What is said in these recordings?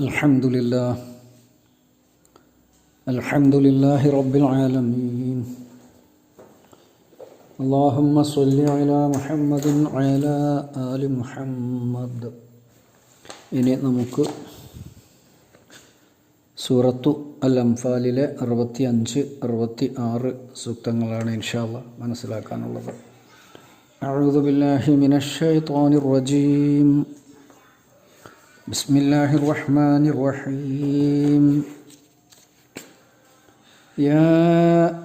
الحمد لله الحمد لله رب العالمين اللهم صل على محمد وعلى آل محمد ഇനി നമുക്ക് സൂറത്തു അൽ അംഫാലിലെ അറുപത്തി അഞ്ച് അറുപത്തി ആറ് സൂക്തങ്ങളാണ് ഇൻഷാല്ല മനസ്സിലാക്കാനുള്ളത് أعوذ بالله من الشيطان الرجيم بسم الله الرحمن الرحيم. يا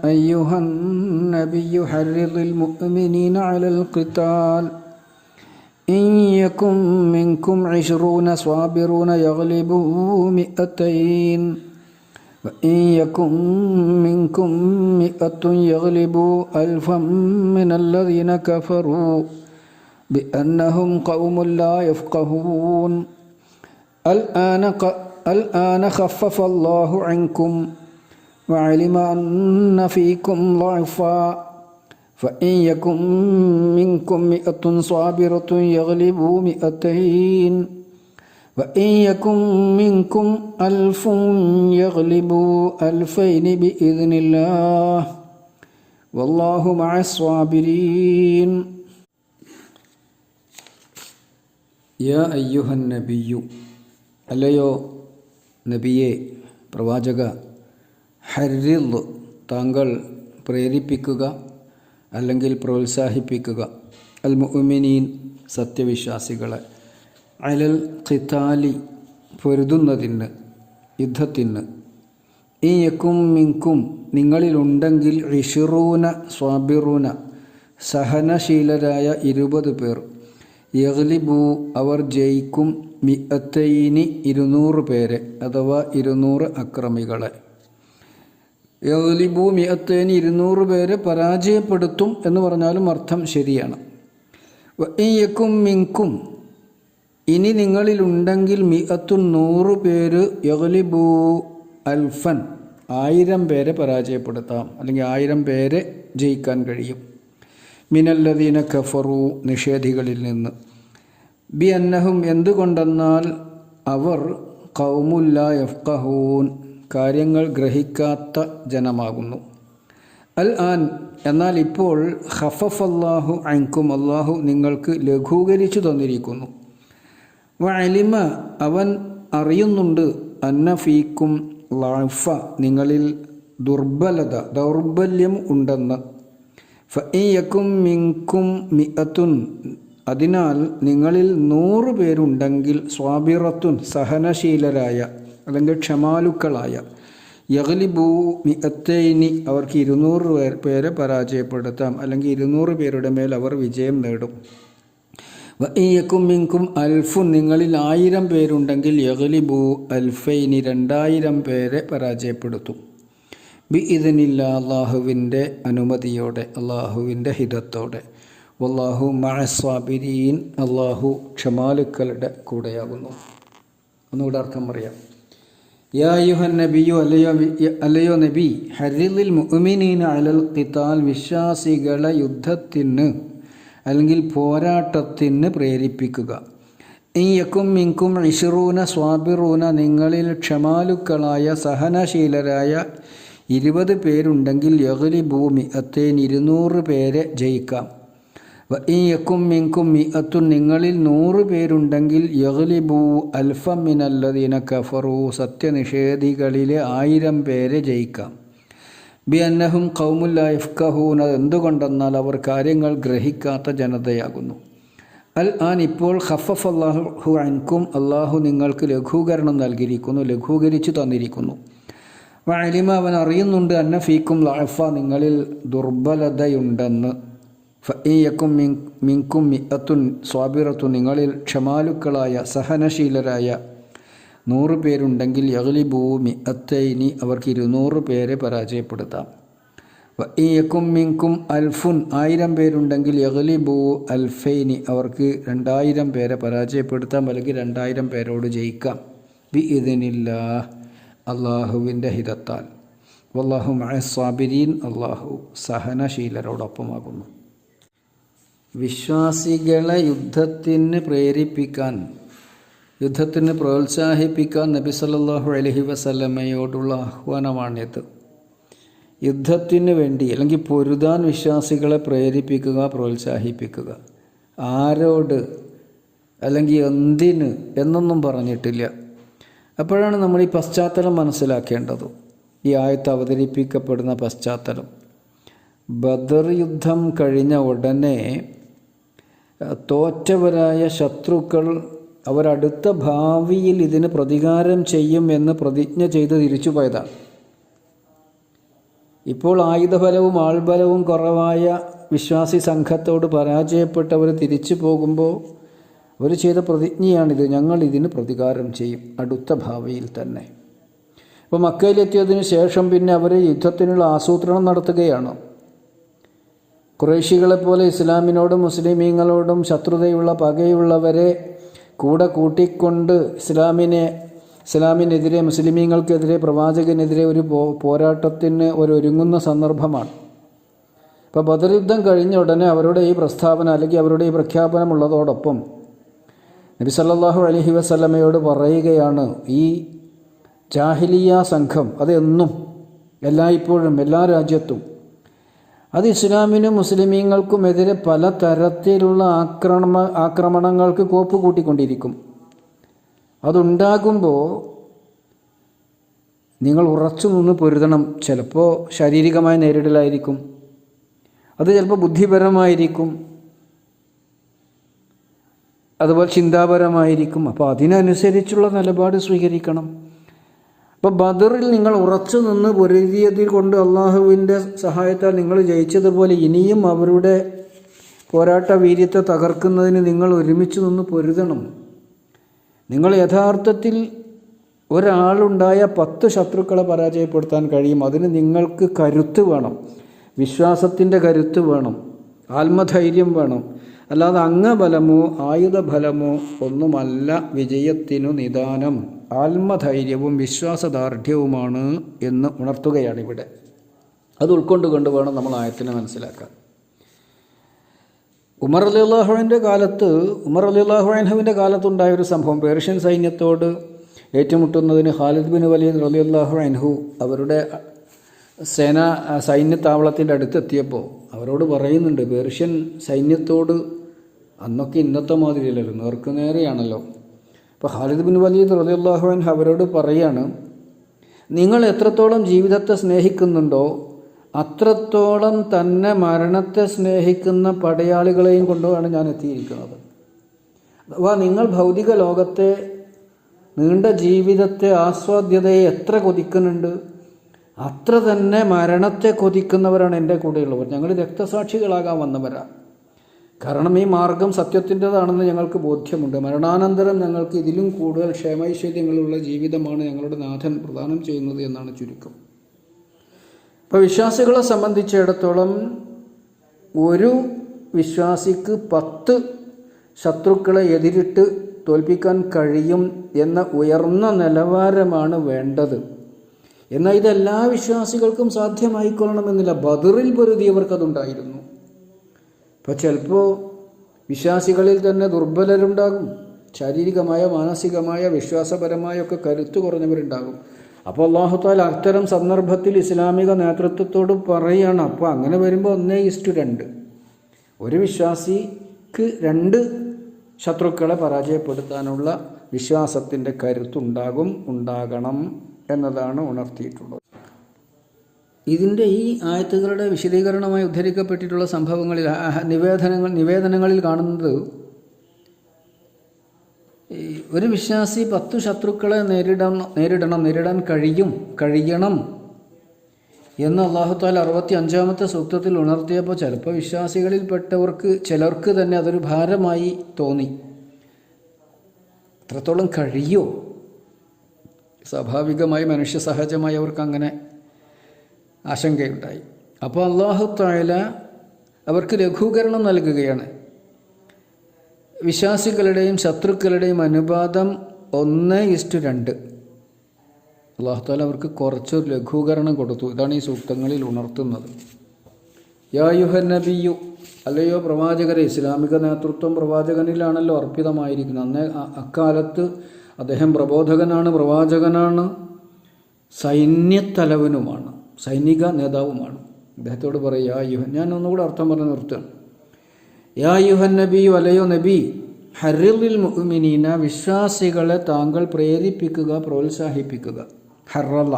أيها النبي حرض المؤمنين على القتال. إن يكن منكم عشرون صابرون يغلبوا مئتين. وإن يكن منكم مئة يغلبوا ألفا من الذين كفروا بأنهم قوم لا يفقهون. الآن الآن خفف الله عنكم وعلم أن فيكم ضعفا. فإن يكن منكم مئة صابرة يغلبوا مئتين. وإن يكن منكم ألف يغلبوا ألفين بإذن الله. والله مع الصابرين. يا أيها النبي അല്ലയോ നബിയെ പ്രവാചക ഹരിൽ താങ്കൾ പ്രേരിപ്പിക്കുക അല്ലെങ്കിൽ പ്രോത്സാഹിപ്പിക്കുക. അൽ മുഅ്മിനീൻ സത്യവിശ്വാസികളെ അലൽ ഖിതാലി പൊരുതുന്നതിന് യുദ്ധത്തിന്. ഈ യക്കും മിങ്കും നിങ്ങളിലുണ്ടെങ്കിൽ ഇഷിറൂന സ്വാബിറൂന സഹനശീലരായ ഇരുപത് പേർ. യഗ്ലിബു അവർ ജയിക്കും മിഅത്തൈനി ഇരുന്നൂറ് പേരെ അഥവാ ഇരുന്നൂറ് അക്രമികളെ. യഗ്ലിബു മിഅത്തൈനി ഇരുന്നൂറ് പേരെ പരാജയപ്പെടുത്തും എന്ന് പറഞ്ഞാലും അർത്ഥം ശരിയാണ്. വയ്യക്കും മിങ്കും ഇനി നിങ്ങളിലുണ്ടെങ്കിൽ മിഅത്തു നൂറ് പേര് യഗ്ലിബു അൽഫൻ ആയിരം പേരെ പരാജയപ്പെടുത്താം അല്ലെങ്കിൽ ആയിരം പേരെ ജയിക്കാൻ കഴിയും. മിനല്ലദീന കഫറു നിഷേധികളിൽ നിന്ന്. ബി അന്നഹും എന്തുകൊണ്ടെന്നാൽ അവർ കൗമുല്ല യഫ്കഹൂൻ കാര്യങ്ങൾ ഗ്രഹിക്കാത്ത ജനമാകുന്നു. അൽ ആൻ എന്നാൽ ഇപ്പോൾ ഹഫഫ് അള്ളാഹു അൻകും അള്ളാഹു നിങ്ങൾക്ക് ലഘൂകരിച്ചു തന്നിരിക്കുന്നു. വഅലിമ അവൻ അറിയുന്നുണ്ട് അന്ന ഫീക്കും ലാഫ നിങ്ങളിൽ ദുർബലത ദൗർബല്യം ഉണ്ടെന്ന്. ഫയ്യക്കും മിങ്കും മിഅത്തുൻ. അതിനാൽ നിങ്ങളിൽ നൂറ് പേരുണ്ടെങ്കിൽ സ്വാബിറത്തുൻ സഹനശീലരായ അല്ലെങ്കിൽ ക്ഷമാലുക്കളായ. യഗ്ലിബൂ മിഅത്തൈനി അവർക്ക് ഇരുന്നൂറ് പേരെ പരാജയപ്പെടുത്താം. അല്ലെങ്കിൽ ഇരുന്നൂറ് പേരുടെ മേൽ അവർ വിജയം നേടും. വയ്യക്കും മിങ്കും അൽഫു നിങ്ങളിൽ ആയിരം പേരുണ്ടെങ്കിൽ യഗ്ലിബു അൽഫൈനി രണ്ടായിരം പേരെ പരാജയപ്പെടുത്തും. ബി ഇതിനില്ല അള്ളാഹുവിന്റെ അനുമതിയോടെ അള്ളാഹുവിന്റെ ഹിതത്തോടെ. വല്ലാഹു മഴസ്വാബിരീൻ അള്ളാഹു ക്ഷമാലുക്കളുടെ കൂടെയാകുന്നു. ഒന്നുകൂടെ അർത്ഥം പറയാം. യാ യുഹൻ നബിയോ അല്ലയോ നബി ഹരിലിൽ മുഅ്മിനീന അലൽ ഖിതാൽ വിശ്വാസികളെ യുദ്ധത്തിന് അല്ലെങ്കിൽ പോരാട്ടത്തിന് പ്രേരിപ്പിക്കുക. ഈ യക്കും മിങ്കും ഇഷറൂന സ്വാബിറൂന നിങ്ങളിൽ ക്ഷമാലുക്കളായ സഹനശീലരായ ഇരുപത് പേരുണ്ടെങ്കിൽ യഹലി ഭൂമി അത്തേൻ ഇരുന്നൂറ് പേരെ ജയിക്കാം. ഈ യക്കും മിങ്കും മി അത്തും നിങ്ങളിൽ നൂറ് പേരുണ്ടെങ്കിൽ അൽഫ മിനല്ലദീന കഫറു സത്യനിഷേധികളിലെ ആയിരം പേരെ ജയിക്കാം. ബി അന്നഹും കൗമുല്ല ഇഫ്കഹൂൻ എന്തുകൊണ്ടെന്നാൽ അവർ കാര്യങ്ങൾ ഗ്രഹിക്കാത്ത ജനതയാകുന്നു. അൽ ആൻ ഇപ്പോൾ ഖഫഫ് അള്ളാഹു അൻകും അള്ളാഹു നിങ്ങൾക്ക് ലഘൂകരണം നൽകിയിരിക്കുന്നു ലഘൂകരിച്ചു തന്നിരിക്കുന്നു. വഅലിമ അവൻ അറിയുന്നുണ്ട് അന്ന ഫീക്കും ലാഫ നിങ്ങളിൽ ദുർബലതയുണ്ടെന്ന്. ഫയ്യക്കും മിങ്കും മിഅത്തുൻ സ്വാബിറത്തു നിങ്ങളിൽ ക്ഷമാലുക്കളായ സഹനശീലരായ നൂറ് പേരുണ്ടെങ്കിൽ യഗ്ലിബൂ മിഅത്തൈനി അവർക്ക് ഇരുന്നൂറ് പേരെ പരാജയപ്പെടുത്താം. വയ്യക്കും മിങ്കും അൽഫുൻ ആയിരം പേരുണ്ടെങ്കിൽ യഗ്ലിബൂ അൽഫൈനി അവർക്ക് രണ്ടായിരം പേരെ പരാജയപ്പെടുത്താം അല്ലെങ്കിൽ രണ്ടായിരം പേരോട് ജയിക്കാം. ബി ഇതിനില്ല അള്ളാഹുവിന്റെ ഹിതത്താൽ. വല്ലാഹു മഴസ്വാബിരീൻ അള്ളാഹു സഹനശീലരോടൊപ്പമാകുന്നു. വിശ്വാസികളെ യുദ്ധത്തിന് പ്രേരിപ്പിക്കാൻ യുദ്ധത്തിന് പ്രോത്സാഹിപ്പിക്കാൻ നബി സല്ലാഹു അലഹി വസല്ലമയോടുള്ള ആഹ്വാനമാണിത്. യുദ്ധത്തിന് വേണ്ടി അല്ലെങ്കിൽ പൊരുതാൻ വിശ്വാസികളെ പ്രേരിപ്പിക്കുക പ്രോത്സാഹിപ്പിക്കുക. ആരോട് അല്ലെങ്കിൽ എന്തിന് എന്നൊന്നും പറഞ്ഞിട്ടില്ല. അപ്പോഴാണ് നമ്മൾ ഈ പശ്ചാത്തലം മനസ്സിലാക്കേണ്ടത്. ഈ ആയത്ത് അവതരിപ്പിക്കപ്പെടുന്ന പശ്ചാത്തലം. ബദർ യുദ്ധം കഴിഞ്ഞ ഉടനെ തോറ്റവരായ ശത്രുക്കൾ അവരടുത്ത ഭാവിയിൽ ഇതിന് പ്രതികാരം ചെയ്യും എന്ന് പ്രതിജ്ഞ ചെയ്ത് തിരിച്ചു പോയതാണ്. ഇപ്പോൾ ആയുധബലവും ആൾബലവും കുറവായ വിശ്വാസി സംഘത്തോട് പരാജയപ്പെട്ടവർ തിരിച്ചു പോകുമ്പോൾ അവർ ചെയ്ത പ്രതിജ്ഞയാണിത്. ഞങ്ങൾ ഇതിന് പ്രതികാരം ചെയ്യും. അടുത്ത ഭാവിയിൽ തന്നെ. അപ്പോൾ മക്കയിലെത്തിയതിനു ശേഷം പിന്നെ അവർ യുദ്ധത്തിനുള്ള ആസൂത്രണം നടത്തുകയാണ്. കുറേശികളെപ്പോലെ ഇസ്ലാമിനോടും മുസ്ലിമീങ്ങളോടും ശത്രുതയുള്ള പകയുള്ളവരെ കൂടെ കൂട്ടിക്കൊണ്ട് ഇസ്ലാമിനെ ഇസ്ലാമിനെതിരെ മുസ്ലിമീങ്ങൾക്കെതിരെ പ്രവാചകനെതിരെ ഒരു പോരാട്ടത്തിന് ഒരു ഒരുങ്ങുന്ന സന്ദർഭമാണ്. അപ്പോൾ ബദർ യുദ്ധം കഴിഞ്ഞ ഉടനെ അവരുടെ ഈ പ്രസ്താവന അല്ലെങ്കിൽ അവരുടെ ഈ പ്രഖ്യാപനമുള്ളതോടൊപ്പം നബി സല്ലാഹു അലഹി വസല്ലമയോട് പറയുകയാണ് ഈ ജാഹിലിയ സംഘം അതെന്നും എല്ലായ്പ്പോഴും എല്ലാ രാജ്യത്തും അത് ഇസ്ലാമിനും മുസ്ലിമീങ്ങൾക്കുമെതിരെ പല തരത്തിലുള്ള ആക്രമ ആക്രമണങ്ങൾക്ക് കോപ്പ് കൂട്ടിക്കൊണ്ടിരിക്കും. അതുണ്ടാകുമ്പോൾ നിങ്ങൾ ഉറച്ചു നിന്ന് പൊരുതണം. ചിലപ്പോൾ ശാരീരികമായി നേരിടലായിരിക്കും. അത് ചിലപ്പോൾ ബുദ്ധിപരമായിരിക്കും. അതുപോലെ ചിന്താപരമായിരിക്കും. അപ്പോൾ അതിനനുസരിച്ചുള്ള നിലപാട് സ്വീകരിക്കണം. അപ്പോൾ ബദറിൽ നിങ്ങൾ ഉറച്ചു നിന്ന് പൊരുതിയതിൽ കൊണ്ട് അള്ളാഹുവിന്റെ സഹായത്താൽ നിങ്ങൾ ജയിച്ചതുപോലെ ഇനിയും അവരുടെ പോരാട്ട വീര്യത്തെ തകർക്കുന്നതിന് നിങ്ങൾ ഒരുമിച്ച് നിന്ന് പൊരുതണം. നിങ്ങൾ യഥാർത്ഥത്തിൽ ഒരാളുണ്ടായ പത്ത് ശത്രുക്കളെ പരാജയപ്പെടുത്താൻ കഴിയും. അതിന് നിങ്ങൾക്ക് കരുത്ത് വേണം. വിശ്വാസത്തിന്റെ കരുത്ത് വേണം. ആത്മധൈര്യം വേണം. അല്ലാതെ അംഗബലമോ ആയുധബലമോ ഒന്നുമല്ല വിജയത്തിനു നിദാനം. ആത്മധൈര്യവും വിശ്വാസദാർഢ്യവുമാണ് എന്ന് ഉണർത്തുകയാണ് ഇവിടെ അത് ഉൾക്കൊണ്ടുകൊണ്ട് വേണം നമ്മൾ ആയത്തിനെ മനസ്സിലാക്കാൻ. ഉമർ അലി അള്ളാഹുവിന്റെ കാലത്ത് ഉമർ അലി അള്ളാഹുവിന്റെ കാലത്തുണ്ടായ ഒരു സംഭവം. പേർഷ്യൻ സൈന്യത്തോട് ഏറ്റുമുട്ടുന്നതിന് ഖാലിദ് ബിൻ വലീദ് റലി അള്ളാഹു അൻഹു അവരുടെ സേന സൈന്യത്താവളത്തിന്റെ അടുത്തെത്തിയപ്പോൾ അവരോട് പറയുന്നുണ്ട് പേർഷ്യൻ സൈന്യത്തോട് അന്നൊക്കെ ഇന്നത്തെ മാതിരിയല്ലല്ലോ നേർക്ക് നേരെയാണല്ലോ. അപ്പോൾ ഖാലിദ് ബിൻ വലീദ് റലി അള്ളാഹു അവരോട് പറയാണ് നിങ്ങൾ എത്രത്തോളം ജീവിതത്തെ സ്നേഹിക്കുന്നുണ്ടോ അത്രത്തോളം തന്നെ മരണത്തെ സ്നേഹിക്കുന്ന പടയാളികളെയും കൊണ്ടുമാണ് ഞാൻ എത്തിയിരിക്കുന്നത്. അഥവാ നിങ്ങൾ ഭൗതിക ലോകത്തെ നീണ്ട ജീവിതത്തെ ആസ്വാദ്യതയെ എത്ര കൊതിക്കുന്നുണ്ട്? അത്ര തന്നെ മരണത്തെ കൊതിക്കുന്നവരാണ് എന്റെ കൂടെയുള്ളവർ. ഞങ്ങൾ രക്തസാക്ഷികളാകാൻ വന്നവരാണ് കാരണം ഈ മാർഗം സത്യത്തിന്റെതാണെന്ന് ഞങ്ങൾക്ക് ബോധ്യമുണ്ട്. മരണാനന്തരം ഞങ്ങൾക്ക് ഇതിലും കൂടുതൽ ക്ഷേമൈശ്വര്യങ്ങളുള്ള ജീവിതമാണ് ഞങ്ങളുടെ നാഥൻ പ്രദാനം ചെയ്യുന്നത് എന്നാണ് ചുരുക്കം. ഇപ്പോൾ വിശ്വാസികളെ സംബന്ധിച്ചിടത്തോളം ഒരു വിശ്വാസിക്ക് പത്ത് ശത്രുക്കളെ എതിരിട്ട് തോൽപ്പിക്കാൻ കഴിയും എന്ന ഉയർന്ന നിലവാരമാണ് വേണ്ടത്. എന്നാൽ ഇത് എല്ലാ വിശ്വാസികൾക്കും സാധ്യമായിക്കൊള്ളണമെന്നില്ല. ബദറിൽ പൊരുതിയവർക്കതുണ്ടായിരുന്നു അപ്പോൾ ചിലപ്പോൾ വിശ്വാസികളിൽ തന്നെ ദുർബലരുണ്ടാകും. ശാരീരികമായ മാനസികമായ വിശ്വാസപരമായ ഒക്കെ കരുത്ത് കുറഞ്ഞവരുണ്ടാകും. അപ്പോൾ അള്ളാഹുത്താൽ അത്തരം സന്ദർഭത്തിൽ ഇസ്ലാമിക നേതൃത്വത്തോട് പറയുകയാണ് അപ്പോൾ അങ്ങനെ വരുമ്പോൾ ഒന്നേ ഇസ്റ്റു രണ്ട്. ഒരു വിശ്വാസിക്ക് രണ്ട് ശത്രുക്കളെ പരാജയപ്പെടുത്താനുള്ള വിശ്വാസത്തിന്റെ കരുത്തുണ്ടാകും ഉണ്ടാകണം. എന്നതാണ് ഉണർത്തിയിട്ടുള്ളത്. ഇതിന്റെ ഈ ആയത്തുകളുടെ വിശദീകരണമായി ഉദ്ധരിക്കപ്പെട്ടിട്ടുള്ള സംഭവങ്ങളിൽ നിവേദനങ്ങൾ നിവേദനങ്ങളിൽ കാണുന്നത് ഒരു വിശ്വാസി പത്തു ശത്രുക്കളെ നേരിടണം നേരിടണം നേരിടാൻ കഴിയും കഴിയണം എന്ന് അള്ളാഹുത്താൽ അറുപത്തി അഞ്ചാമത്തെ സൂക്തത്തിൽ ഉണർത്തിയപ്പോൾ ചിലപ്പോൾ വിശ്വാസികളിൽപ്പെട്ടവർക്ക് ചിലർക്ക് തന്നെ അതൊരു ഭാരമായി തോന്നി. എത്രത്തോളം കഴിയോ? സ്വാഭാവികമായി മനുഷ്യ സഹജമായി അവർക്ക് അങ്ങനെ ആശങ്കയുണ്ടായി. അപ്പോൾ അള്ളാഹു തായാല അവർക്ക് ലഘൂകരണം നൽകുകയാണ്. വിശ്വാസികളുടെയും ശത്രുക്കളുടെയും അനുപാതം ഒന്ന് ഇസ്റ്റു രണ്ട്. അള്ളാഹുത്താല അവർക്ക് കുറച്ചൊരു ലഘൂകരണം കൊടുത്തു. ഇതാണ് ഈ സൂക്തങ്ങളിൽ ഉണർത്തുന്നത്. യായുഹ നബിയു അല്ലയോ പ്രവാചകരെ ഇസ്ലാമിക നേതൃത്വം പ്രവാചകനിലാണല്ലോ അർപ്പിതമായിരിക്കുന്നത്. അന്നേ അക്കാലത്ത് അദ്ദേഹം പ്രബോധകനാണ് പ്രവാചകനാണ് സൈന്യത്തലവനുമാണ് സൈനിക നേതാവുമാണ്. അദ്ദേഹത്തോട് പറയുക യാ യുഹൻ ഞാൻ ഒന്നുകൂടെ അർത്ഥം പറഞ്ഞ് നിർത്തുകയാണ്. യാ യുഹൻ നബി വലയോ നബി ഹറിൽ മുഅ്മിനീന വിശ്വാസികളെ താങ്കൾ പ്രേരിപ്പിക്കുക പ്രോത്സാഹിപ്പിക്കുക. ഹറല്ല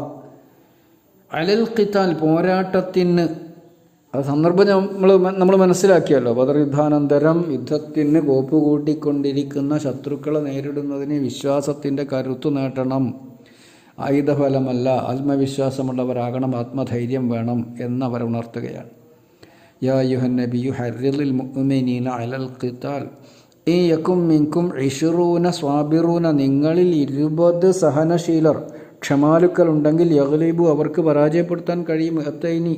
അലൽ ഖിത്താൽ പോരാട്ടത്തിന് അത് സന്ദർഭം നമ്മൾ നമ്മൾ മനസ്സിലാക്കിയല്ലോ. ബദർയുദ്ധാനന്തരം യുദ്ധത്തിന് കോപ്പ് കൂട്ടിക്കൊണ്ടിരിക്കുന്ന ശത്രുക്കളെ നേരിടുന്നതിന് വിശ്വാസത്തിന്റെ കരുത്തു നേട്ടണം ആയുധഫലമല്ല ആത്മവിശ്വാസമുള്ളവരാകണം ആത്മധൈര്യം വേണം എന്നവർ ഉണർത്തുകയാണ്. യാ യുഹൻ നബിയു ഹരിൽ മുഅ്മിനീന അലൽ ഖിതാൽ. ഈ യക്കും മിങ്കും ഇഷുറൂന സ്വാബിറൂന നിങ്ങളിൽ ഇരുപത് സഹനശീലർ ക്ഷമാലുക്കൾ ഉണ്ടെങ്കിൽ യഗ്ലീബു അവർക്ക് പരാജയപ്പെടുത്താൻ കഴിയും. എത്തൈനി.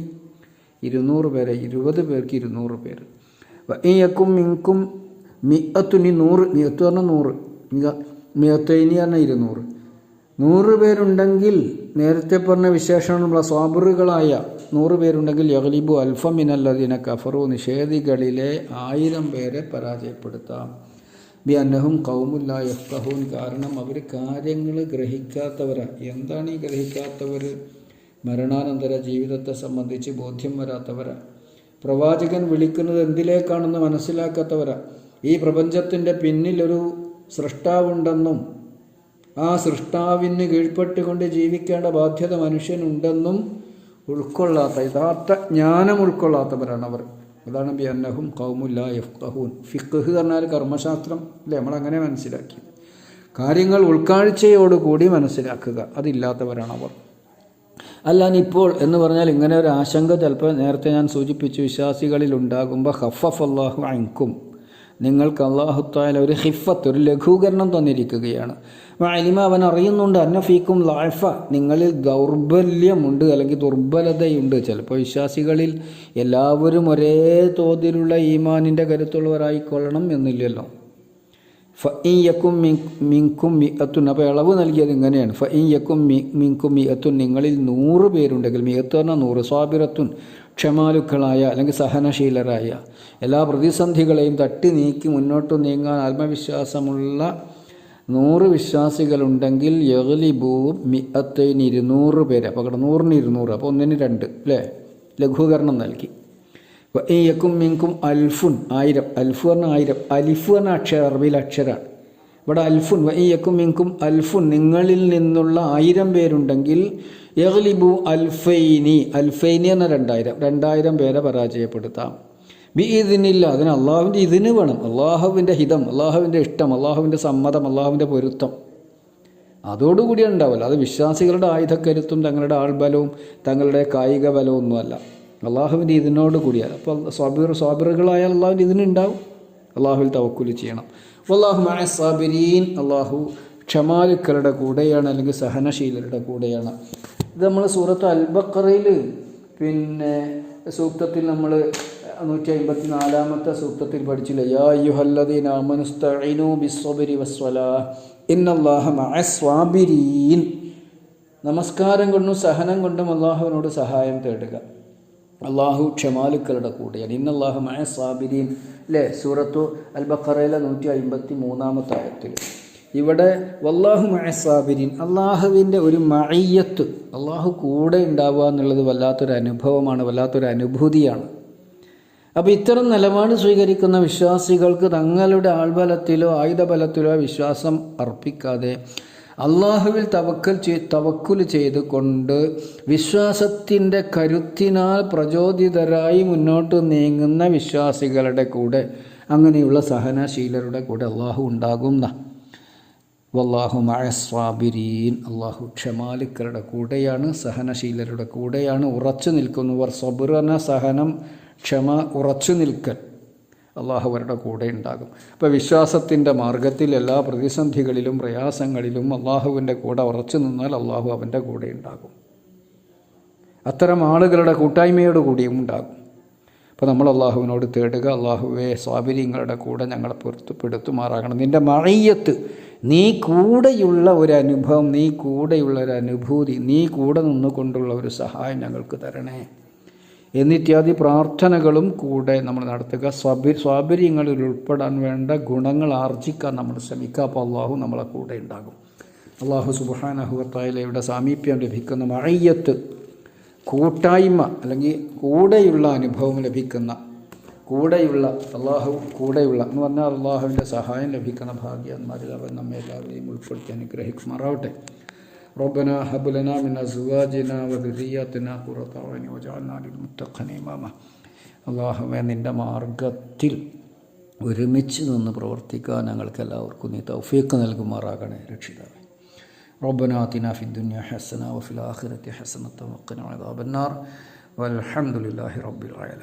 ഇരുന്നൂറ് പേരെ ഇരുപത് പേർക്ക് ഇരുന്നൂറ് പേര്. ഈ മിങ്കും മിയത്തുനി നൂറ് മിയത്ത് പറഞ്ഞാൽ നൂറ്. മിയ മിയത്തൈനി പറഞ്ഞാൽ ഇരുന്നൂറ്. നൂറ് പേരുണ്ടെങ്കിൽ നേരത്തെ പറഞ്ഞ വിശേഷണമുള്ള സ്വാബറുകളായ നൂറ് പേരുണ്ടെങ്കിൽ യഹലിബു അൽഫമിനല്ലതിനെ കഫറു നിഷേധികളിലെ ആയിരം പേരെ പരാജയപ്പെടുത്താം. ബി അന്നഹും കൗമുല്ല യഫ്കഹൂൻ കാരണം അവർ കാര്യങ്ങൾ ഗ്രഹിക്കാത്തവരാണ് എന്താണ് ഈ ഗ്രഹിക്കാത്തവർ? മരണാനന്തര ജീവിതത്തെ സംബന്ധിച്ച് ബോധ്യം വരാത്തവരാ. പ്രവാചകൻ വിളിക്കുന്നത് എന്തിലേക്കാണെന്ന് മനസ്സിലാക്കാത്തവരാ. ഈ പ്രപഞ്ചത്തിന്റെ പിന്നിലൊരു സൃഷ്ടാവുണ്ടെന്നും ആ സൃഷ്ടാവിന് കീഴ്പ്പെട്ടുകൊണ്ട് ജീവിക്കേണ്ട ബാധ്യത മനുഷ്യനുണ്ടെന്നും ഉൾക്കൊള്ളാത്ത യഥാർത്ഥ ജ്ഞാനം ഉൾക്കൊള്ളാത്തവരാണ് അവർ. അതാണ് ബി അന്നഹും കൗമുല്ല യഫ്കഹൂൻ ഫിഖ് പറഞ്ഞാൽ കർമ്മശാസ്ത്രം അല്ലേ? നമ്മളങ്ങനെ മനസ്സിലാക്കി കാര്യങ്ങൾ ഉൾക്കാഴ്ചയോടുകൂടി മനസ്സിലാക്കുക. അതില്ലാത്തവരാണ് അവർ. അല്ലാൻ ഇപ്പോൾ എന്ന് പറഞ്ഞാൽ ഇങ്ങനെ ഒരു ആശങ്ക ചിലപ്പോൾ നേരത്തെ ഞാൻ സൂചിപ്പിച്ചു വിശ്വാസികളിൽ ഉണ്ടാകുമ്പോൾ ഹഫഫ് അള്ളാഹു അൻകും. നിങ്ങൾക്ക് അള്ളാഹുത്തായ ഒരു ഹിഫത്ത് ഒരു ലഘൂകരണം തന്നിരിക്കുകയാണ്. അലിമ അവൻ അറിയുന്നുണ്ട് അന്നഫീക്കും ലാഫ നിങ്ങളിൽ ദൗർബല്യമുണ്ട് അല്ലെങ്കിൽ ദുർബലതയുണ്ട്. ചിലപ്പോൾ വിശ്വാസികളിൽ എല്ലാവരും ഒരേ തോതിലുള്ള ഈമാനിന്റെ കരുത്തുള്ളവരായിക്കൊള്ളണം എന്നില്ലല്ലോ. ഫഇൻ യക്കും മിങ്കും മിഅത്തുൻ അപ്പോൾ ഇളവ് നൽകിയത് ഇങ്ങനെയാണ്. ഇ യക്കും മിങ്കും മിഅത്തുൻ നിങ്ങളിൽ നൂറ് പേരുണ്ടെങ്കിൽ മിയത്ത് പറഞ്ഞാൽ നൂറ് സ്വാബിറത്തുൻ ക്ഷമാലുക്കളായ അല്ലെങ്കിൽ സഹനശീലരായ എല്ലാ പ്രതിസന്ധികളെയും തട്ടി നീക്കി മുന്നോട്ട് നീങ്ങാൻ ആത്മവിശ്വാസമുള്ള നൂറ് വിശ്വാസികളുണ്ടെങ്കിൽ യഗ്ലിബു മിഅത്തൈന് ഇരുന്നൂറ് പേര്. അപ്പോൾ നൂറിന് ഇരുന്നൂറ് അപ്പോൾ ഒന്നിന് രണ്ട് അല്ലേ ലഘൂകരണം നൽകി. യക്കും മിങ്കും അൽഫുൻ ആയിരം. അൽഫു എന്ന ആയിരം. അലിഫു പറഞ്ഞ അക്ഷരം അറബിയിൽ അക്ഷരമാണ് ഇവിടെ അൽഫുൻ വയ്യക്കും മിങ്കും അൽഫുൻ നിങ്ങളിൽ നിന്നുള്ള ആയിരം പേരുണ്ടെങ്കിൽ യഗ്ലിബു അൽഫൈനി. അൽഫൈനി എന്ന രണ്ടായിരം. രണ്ടായിരം പേരെ പരാജയപ്പെടുത്താം. ബി ഇതിനില്ല അതിന് അള്ളാഹുവിന്റെ ഇതിന് വേണം. അള്ളാഹുവിന്റെ ഹിതം അള്ളാഹുവിന്റെ ഇഷ്ടം അള്ളാഹുവിന്റെ സമ്മതം അള്ളാഹുവിന്റെ പൊരുത്തം. അതോടുകൂടി ഉണ്ടാവില്ല. അത് വിശ്വാസികളുടെ ആയുധക്കരുത്തും തങ്ങളുടെ ആൾബലവും തങ്ങളുടെ കായിക ബലവും ഒന്നുമല്ല അള്ളാഹുവിന്റെ ഇതിനോട് കൂടിയാൽ അപ്പോൾ സ്വാബിർ സ്വാബിറുകളായ അള്ളാഹുവിന്റെ ഇതിനുണ്ടാവും അള്ളാഹുവിൽ തവക്കുൽ ചെയ്യണം. അള്ളാഹു മായ സാബിരീൻ അള്ളാഹു ക്ഷമാലുക്കളുടെ കൂടെയാണ് അല്ലെങ്കിൽ സഹനശീലരുടെ കൂടെയാണ്. ഇത് നമ്മൾ സൂറത്ത് അൽബക്കറയിൽ പിന്നെ സൂക്തത്തിൽ നമ്മൾ നൂറ്റി അമ്പത്തി നാലാമത്തെ സൂക്തത്തിൽ പഠിച്ചില്ല? യാ യുഹല്ലദീൻ ആമനുസ്തഈനു ബിസ്വബരി വസ്വല ഇന്നല്ലാഹ മഅ സ്വാബിരീൻ നമസ്കാരം കൊണ്ടും സഹനം കൊണ്ടും അള്ളാഹുവിനോട് സഹായം തേടുക. അള്ളാഹു ക്ഷമാലുക്കളുടെ കൂടെയാണ് ഇന്നല്ലാഹു മഴ സാബിരീൻ. അല്ലേ സൂറത്തു അൽ ബഖറയിലെ നൂറ്റി അമ്പത്തി മൂന്നാമത്തെ ആയത്തിൽ ഇവിടെ വല്ലാഹു മഅ സാബിരീൻ. അള്ളാഹുവിന്റെ ഒരു മഴയ്യത്ത് അള്ളാഹു കൂടെ ഉണ്ടാവുക എന്നുള്ളത് വല്ലാത്തൊരു അനുഭവമാണ് വല്ലാത്തൊരു അനുഭൂതിയാണ്. അപ്പോൾ ഇത്തരം നിലപാട് സ്വീകരിക്കുന്ന വിശ്വാസികൾക്ക് തങ്ങളുടെ ആൾബലത്തിലോ ആയുധബലത്തിലോ വിശ്വാസം അർപ്പിക്കാതെ അള്ളാഹുവിൽ തവക്കൽ ചെയ് തവക്കുൽ ചെയ്തുകൊണ്ട് വിശ്വാസത്തിന്റെ കരുത്തിനാൽ പ്രചോദിതരായി മുന്നോട്ട് നീങ്ങുന്ന വിശ്വാസികളുടെ കൂടെ അങ്ങനെയുള്ള സഹനശീലരുടെ കൂടെ അള്ളാഹു ഉണ്ടാകുന്ന വല്ലാഹു മഴസ്വാബിരീൻ അള്ളാഹു ക്ഷമാലിക്കരുടെ കൂടെയാണ് സഹനശീലരുടെ കൂടെയാണ് ഉറച്ചു നിൽക്കുന്നവർ. സബുർ സഹനം ക്ഷമ ഉറച്ചു നിൽക്കൽ. അള്ളാഹു അവരുടെ കൂടെ ഉണ്ടാകും. അപ്പോൾ വിശ്വാസത്തിന്റെ മാർഗത്തിൽ എല്ലാ പ്രതിസന്ധികളിലും പ്രയാസങ്ങളിലും അള്ളാഹുവിന്റെ കൂടെ ഉറച്ചു നിന്നാൽ അള്ളാഹു അവന്റെ കൂടെ ഉണ്ടാകും. അത്തരം ആളുകളുടെ കൂട്ടായ്മയോട് കൂടിയും ഉണ്ടാകും. അപ്പോൾ നമ്മൾ അള്ളാഹുവിനോട് തേടുക അള്ളാഹുവെ സ്വാബിര്യങ്ങളുടെ കൂടെ ഞങ്ങളെ പൊരുത്തപ്പെടുത്തുമാറാകണം. നിന്റെ മഴയത്ത് നീ കൂടെയുള്ള ഒരു അനുഭവം നീ കൂടെയുള്ള ഒരു അനുഭൂതി നീ കൂടെ നിന്നുകൊണ്ടുള്ള ഒരു സഹായം ഞങ്ങൾക്ക് തരണേ. എന്നിത്യാദി പ്രാർത്ഥനകളും കൂടെ നമ്മൾ നടത്തുക. സ്വാബി സ്വാബര്യങ്ങളിൽ ഉൾപ്പെടാൻ വേണ്ട ഗുണങ്ങൾ ആർജിക്കാൻ നമ്മൾ ശ്രമിക്കുക. അപ്പോൾ അള്ളാഹു നമ്മളെ കൂടെ ഉണ്ടാകും. അള്ളാഹു സുബാനഹുവത്തായാലയുടെ സാമീപ്യം ലഭിക്കുന്ന മഴയ്യത്ത് കൂട്ടായ്മ അല്ലെങ്കിൽ കൂടെയുള്ള അനുഭവം ലഭിക്കുന്ന കൂടെയുള്ള അള്ളാഹു കൂടെയുള്ള എന്ന് പറഞ്ഞാൽ അള്ളാഹുവിന്റെ സഹായം ലഭിക്കുന്ന ഭാഗ്യന്മാരിൽ അവൻ നമ്മെ എല്ലാവരെയും ഉൾപ്പെടുത്തി അനുഗ്രഹിക്കുമാറാവട്ടെ. ربنا هب لنا من أزواجنا وذرياتنا قرة أعين واجعلنا للمتقين إماما അള്ളാഹുവെ നിൻ്റെ മാർഗത്തിൽ ഒരുമിച്ച് നിന്ന് പ്രവർത്തിക്കാൻ ഞങ്ങൾക്ക് എല്ലാവർക്കും നീ തൗഫീക്ക് നൽകുമാറാകണേ രക്ഷിതാവേ ربنا آتنا في الدنيا حسنة وفي الآخرة حسنة وقنا عذاب النار والحمد لله رب العالمين